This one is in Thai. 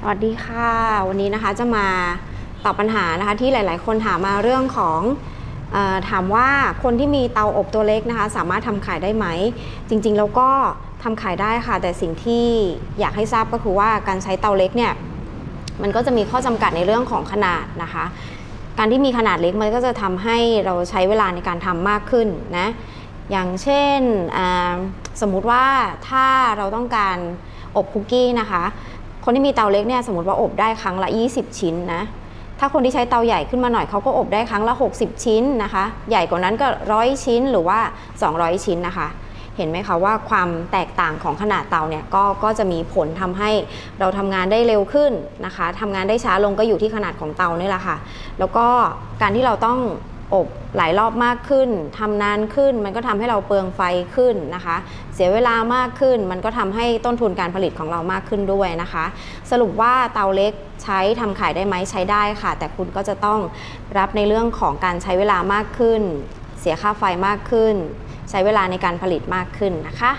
สวัสดีค่ะ วันนี้นะคะจะมาตอบปัญหานะคะที่หลาย ๆ คนถามมาเรื่องของออถามว่าคนที่มีเตาอบตัวเล็กนะคะ สามารถทำขายได้ไหม จริง ๆ แล้วก็ทำขายได้ค่ะ แต่สิ่งที่อยากให้ทราบก็คือว่าการใช้เตาเล็กเนี่ยมันก็จะมีข้อจำกัดในเรื่องของขนาดนะคะ การที่มีขนาดเล็กมันก็จะทำให้เราใช้เวลาในการทำมากขึ้นนะอย่างเช่นสมมุติว่าถ้าเราต้องการอบคุกกี้นะคะ คนที่มีเตาเล็กเนี่ยสมมติว่าอบได้ครั้งละ 20 ชิ้นนะ ถ้าคนที่ใช้เตาใหญ่ขึ้นมาหน่อยเขาก็อบได้ครั้งละ 60 ชิ้นนะคะ ใหญ่กว่านั้นก็ร้อยชิ้นหรือว่า 200 ชิ้นนะคะ เห็นไหมคะว่าความแตกต่างของขนาดเตาเนี่ยก็ก็จะมีผลทำให้เราทำงานได้เร็วขึ้นนะคะทำงานได้ช้าลงก็อยู่ที่ขนาดของเตานี่แหละค่ะ แล้วก็การที่เราต้อง อบหลายรอบมากขึ้นทำนานขึ้น มันก็ทำให้เราเปลืองไฟขึ้นนะคะ เสียเวลามากขึ้น มันก็ทำให้ต้นทุนการผลิตของเรามากขึ้นด้วยนะคะ สรุปว่าเตาเล็กใช้ทำขายได้ไหมใช้ได้ค่ะ แต่คุณก็จะต้องรับในเรื่องของการใช้เวลามากขึ้น เสียค่าไฟมากขึ้น ใช้เวลาในการผลิตมากขึ้นนะคะ